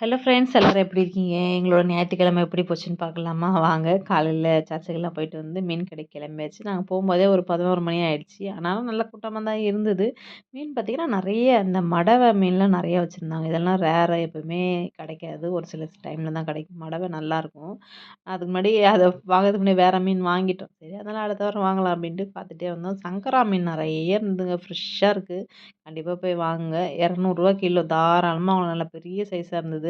Hello friends எல்லோரும் எப்படி இருக்கீங்க? எங்களோட ஞாயிற்றுக்கிழமை எப்படி போச்சுன்னு பார்க்கலாமா? வாங்க காலையில் சர்ச்சுக்கெல்லாம் போயிட்டு வந்து மீன் கடைக்கு கிளம்பியாச்சு. நாங்கள் போகும்போதே ஒரு பதினோரு மணி ஆகிடுச்சு ஆனாலும் நல்ல கூட்டமாக தான் இருந்தது. மீன் பார்த்திங்கன்னா நிறைய இந்த மடவை மீன்லாம் நிறைய வச்சுருந்தாங்க. இதெல்லாம் ரேராக எப்போவுமே கிடைக்காது. ஒரு சில டைமில் தான் கிடைக்கும். மடவை நல்லாயிருக்கும் அதுக்கு முன்னாடி அதை வாங்கிறதுக்கு முன்னாடி வேறு மீன் வாங்கிட்டோம். சரி அதனால் அடுத்த வாரம் வாங்கலாம் அப்படின்ட்டு பார்த்துட்டே வந்தோம். சங்கரா மீன் நிறைய இருந்ததுங்க. ஃப்ரெஷ்ஷாக இருக்குது கண்டிப்பாக போய் வாங்குங்க. இரநூறுவா கிலோ தாராளமாக அவங்க நல்லா பெரிய சைஸாக இருந்தது.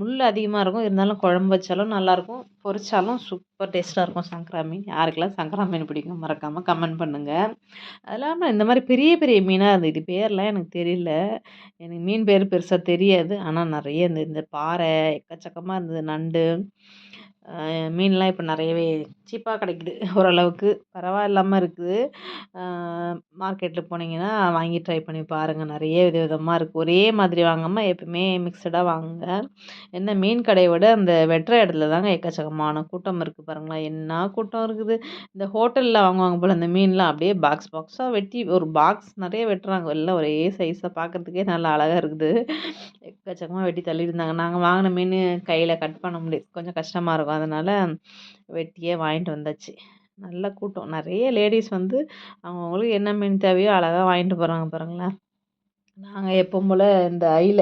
முள் அதிகமாக இருக்கும். இருந்தாலும் குழம்பு வச்சாலும் நல்லாயிருக்கும். பொரிச்சாலும் சூப்பர் டேஸ்ட்டாக இருக்கும் சங்கரா மீன் யாருக்கெல்லாம் சங்கரா மீன் பிடிக்கும் மறக்காமல் கமெண்ட் பண்ணுங்கள் அது இல்லாமல் இந்த மாதிரி பெரிய பெரிய மீனாக இருந்தது இது பேர்லாம் எனக்கு தெரியல. எனக்கு மீன் பேர் பெருசாக தெரியாது. ஆனால் நிறைய இந்த இந்த பாறை எக்கச்சக்கமாக இருந்தது நண்டு. மீன்லாம் இப்போ நிறையவே சீப்பாக கிடைக்கிது. ஓரளவுக்கு. பரவாயில்லாமல் இருக்குது. மார்க்கெட்டில் போனீங்கன்னா வாங்கி ட்ரை பண்ணி பாருங்கள் நிறைய வித விதமாக இருக்குது ஒரே மாதிரி வாங்காமல் எப்பவுமே மிக்சடாக வாங்குங்க. என்ன மீன் கடையை விட அந்த வெட்டுற இடத்துல தாங்க எக்கச்சக்கமான கூட்டம் இருக்குது பாருங்களேன் என்ன கூட்டம் இருக்குது? இந்த ஹோட்டலில் வாங்குவாங்க போல் அந்த மீன்லாம் அப்படியே பாக்ஸ் பாக்ஸாக வெட்டி ஒரு பாக்ஸ் நிறைய வெட்டுறாங்க. எல்லாம் ஒரே சைஸாக பார்க்குறதுக்கே நல்லா அழகாக இருக்குது. எக்கச்சக்கமாக வெட்டி தள்ளியிருந்தாங்க. நாங்கள் வாங்கின மீன் கையில் கட் பண்ண முடியாது கொஞ்சம் கஷ்டமாக இருக்கும். அதனால் வெட்டியே வாங்கிட்டு வந்தாச்சு. நல்ல கூட்டம். நிறைய லேடிஸ் வந்து அவங்கவுங்களுக்கு என்ன மீன் தேவையோ அழகாக வாங்கிட்டு போகிறாங்க பாருங்களேன். நாங்கள் எப்பவும் போல் இந்த ஐல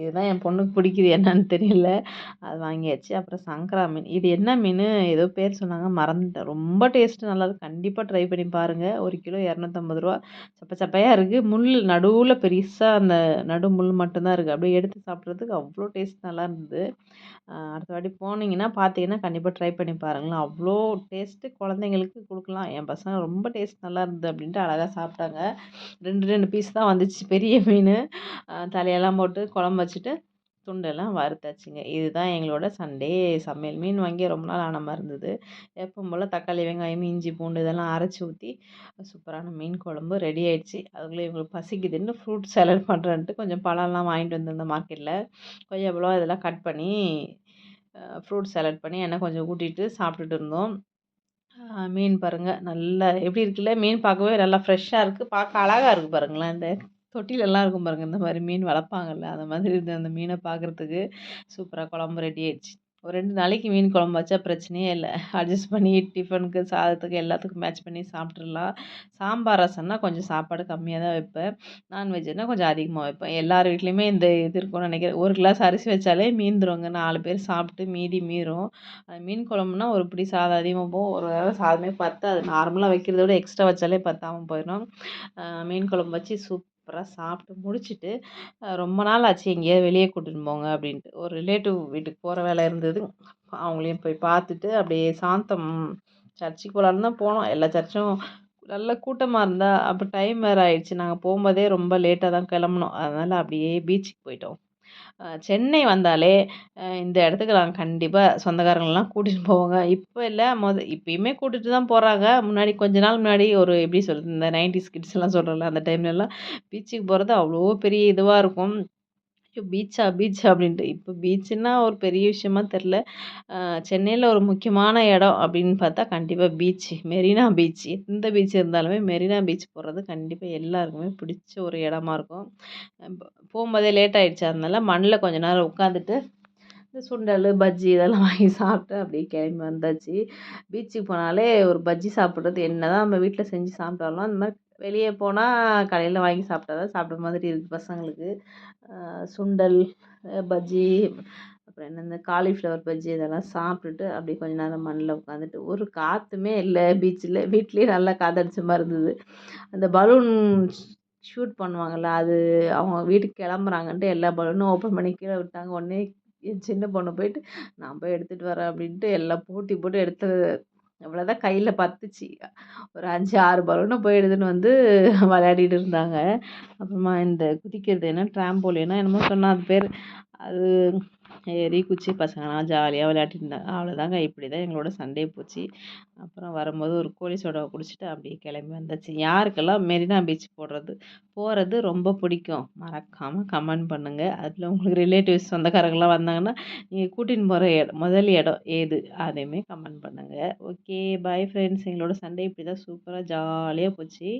இதுதான் என் பொண்ணுக்கு பிடிக்குது. என்னன்னு தெரியல. அது வாங்கியாச்சு. அப்புறம் சங்கரா மீன். இது என்ன மீன்? ஏதோ பேர் சொன்னாங்க. மறந்துட்டேன். ரொம்ப டேஸ்ட்டு நல்லாயிருக்கு கண்டிப்பாக ட்ரை பண்ணி பாருங்கள் ஒரு கிலோ இரநூத்தம்பது ரூபா. சப்ப சப்பையாக இருக்குது முள் நடுவில் பெருசாக அந்த நடு முள் மட்டும்தான் இருக்குது அப்படியே எடுத்து சாப்பிட்றதுக்கு அவ்வளோ டேஸ்ட் நல்லா இருந்தது. அடுத்த வாட்டி போனீங்கன்னா பார்த்தீங்கன்னா கண்டிப்பாக ட்ரை பண்ணி பாருங்களேன். அவ்வளோ டேஸ்ட்டு குழந்தைங்களுக்கு கொடுக்கலாம். என் பசங்க ரொம்ப டேஸ்ட் நல்லா இருந்தது அப்படின்ட்டு அழகாக சாப்பிட்டாங்க. ரெண்டு ரெண்டு பீஸ் தான் வந்துச்சு. பெரிய மீன். தலையெல்லாம் போட்டு குழம்பு வச்சுட்டு துண்டெல்லாம் வறுத்தாச்சுங்க. இதுதான் எங்களோட சண்டே சமையல். மீன் வாங்கி ரொம்ப நாள் ஆன மாதிரி இருந்தது. எப்பவும் போல் தக்காளி வெங்காயம் இஞ்சி பூண்டு இதெல்லாம் அரைச்சி ஊற்றி சூப்பரான மீன் குழம்பு ரெடி ஆகிடுச்சி அதுக்குள்ளே இவங்களுக்கு பசிக்குதுன்னு ஃப்ரூட் சாலட் பண்ணுறேன்ட்டு கொஞ்சம் பழம்லாம் வாங்கிட்டு வந்திருந்தேன் மார்க்கெட்டில் கொய்யாப்பழம் இதெல்லாம் கட் பண்ணி ஃப்ரூட் சாலட் பண்ணி எண்ணெய் கொஞ்சம் ஊட்டிட்டு சாப்பிட்டுட்டு இருந்தோம். மீன் பாருங்கள் நல்லா எப்படி இருக்குல்ல? மீன் பார்க்கவே நல்லா ஃப்ரெஷ்ஷாக இருக்குது பார்க்க அழகாக இருக்குது பாருங்களேன் இந்த தொட்டிலெல்லாம் இருக்கும் பாருங்கள் இந்த மாதிரி மீன் வளர்ப்பாங்கல்ல அந்த மாதிரி இருந்த அந்த மீனை பார்க்குறதுக்கு சூப்பராக குழம்பு ரெடி ஆயிடுச்சு. ஒரு ரெண்டு நாளைக்கு மீன் குழம்பு வச்சா பிரச்சனையே இல்லை. அட்ஜஸ்ட் பண்ணி டிஃபனுக்கு சாதத்துக்கு எல்லாத்துக்கும் மேட்ச் பண்ணி சாப்பிட்றலாம் சாம்பார் ரசம்னா கொஞ்சம் சாப்பாடு கம்மியாக தான் வைப்பேன். நான்வெஜ்னால் கொஞ்சம் அதிகமாக வைப்பேன். எல்லார் வீட்லேயுமே இந்த இது இருக்கும்னு நினைக்கிறேன். ஒரு கிளாஸ் அரிசி வச்சாலே மீந்துருவாங்க நாலு பேர் சாப்பிட்டு மீதி மீறும். மீன் குழம்புனா ஒரு பிடி சாதம் அதிகமாக போகும். ஒரு வேளை சாதமே பத்து அது நார்மலாக வைக்கிறத விட எக்ஸ்ட்ரா வச்சாலே பத்தாமல் போயிடும். மீன் குழம்பு வச்சு சூப் சூப்பராக சாப்பிட்டு முடிச்சுட்டு ரொம்ப நாள் ஆச்சு எங்கேயாவது வெளியே கூட்டின்னு போங்க அப்படின்ட்டு. ஒரு ரிலேட்டிவ் வீட்டுக்கு போகிற வேலை இருந்தது. அவங்களையும் போய் பார்த்துட்டு அப்படியே சாந்தம் சர்ச்சுக்கு போகலான்னு தான் போனோம். எல்லா சர்ச்சும் நல்ல கூட்டமாக இருந்தால் அப்போ டைம் வேறு ஆயிடுச்சு. நாங்கள் போகும்போதே ரொம்ப லேட்டாக தான் கிளம்புனோம். அதனால் அப்படியே பீச்சுக்கு போயிட்டோம். சென்னை வந்தாலே இந்த இடத்துக்கு நாங்கள் கண்டிப்பாக சொந்தக்காரங்களெலாம் கூட்டிகிட்டு போவோங்க. இப்போ இல்லை மொத இப்பயுமே கூட்டிகிட்டு தான் போகிறாங்க முன்னாடி கொஞ்ச நாள் முன்னாடி ஒரு எப்படி சொல்கிறது இந்த நைன்டிஸ் கிட்ஸ்லாம் சொல்கிறோம்ல அந்த டைம்லலாம் பீச்சுக்கு போகிறது அவ்வளோ பெரிய இதுவாக இருக்கும். பீச்சா பீச்சா அப்படின்ட்டு. இப்போ பீச்சுன்னா ஒரு பெரிய விஷயமா தெரில சென்னையில் ஒரு முக்கியமான இடம் அப்படின்னு பார்த்தா கண்டிப்பாக பீச்சு மெரினா பீச் எந்த பீச் இருந்தாலுமே மெரினா பீச் போகிறது கண்டிப்பாக எல்லாருக்குமே பிடிச்ச ஒரு இடமா இருக்கும். போகும்போதே லேட் ஆகிடுச்சு அதனால மண்ணில் கொஞ்ச நேரம் உட்காந்துட்டு இந்த சுண்டல் பஜ்ஜி இதெல்லாம் வாங்கி சாப்பிட்டு அப்படியே கிளம்பி வந்தாச்சு. பீச்சுக்கு போனாலே ஒரு பஜ்ஜி சாப்பிட்றது என்ன தான் நம்ம வீட்டில் செஞ்சு சாப்பிட்டாலும் அந்த மாதிரி வெளியே போனால் கடையில் வாங்கி சாப்பிட்டா தான் சாப்பிட்ட மாதிரி இருக்குது பசங்களுக்கு. சுண்டல் பஜ்ஜி அப்புறம் என்ன இந்த காலிஃப்ளவர் பஜ்ஜி இதெல்லாம் சாப்பிட்டுட்டு அப்படியே கொஞ்ச நேரம் மண்ணில் உட்காந்துட்டு ஒரு காற்றுமே இல்லை பீச்சில் வீட்லேயே நல்லா காதடிச்ச மாதிரி இருந்தது. அந்த பலூன் ஷூட் பண்ணுவாங்கள்ல அது அவங்க வீட்டுக்கு கிளம்புறாங்கன்ட்டு எல்லா பலூனும் ஓப்பன் பண்ணி கீழே விட்டாங்க. உடனே என் சின்ன பொண்ணு போயிட்டு நான் போய் எடுத்துகிட்டு வரேன் அப்படின்ட்டு எல்லாம் போட்டி போட்டு எடுத்து அவ்வளோதான் கையில் பத்துச்சு. ஒரு அஞ்சு ஆறு பலூனை போயிடுதுன்னு வந்து விளையாடிட்டு இருந்தாங்க. அப்புறமா இந்த குதிக்கிறது என்ன ட்ராம்போலினா என்னமோ சொன்னால் அது பேர். அது ஏறி குச்சி பசங்களாம் ஜாலியாக விளையாடிட்டு இருந்தாங்க அவ்வளோதாங்க இப்படி தான் எங்களோட சண்டே போச்சு. அப்புறம் வரும்போது ஒரு கோழி சோடாவை குடிச்சிட்டு அப்படியே கிளம்பி வந்தாச்சு. யாருக்கெல்லாம் மெரினா பீச் போடுறது போகிறது ரொம்ப பிடிக்கும். மறக்காமல் கமெண்ட் பண்ணுங்கள் அதில் உங்களுக்கு ரிலேட்டிவ்ஸ் சொந்தக்காரங்களாம் வந்தாங்கன்னா நீங்கள் கூட்டின்னு போகிற இடம் முதல் இடம் ஏது அதையுமே கமெண்ட் பண்ணுங்கள் ஓகே பாய் ஃப்ரெண்ட்ஸ். எங்களோட சண்டே இப்படி தான் சூப்பராக ஜாலியாக போச்சு.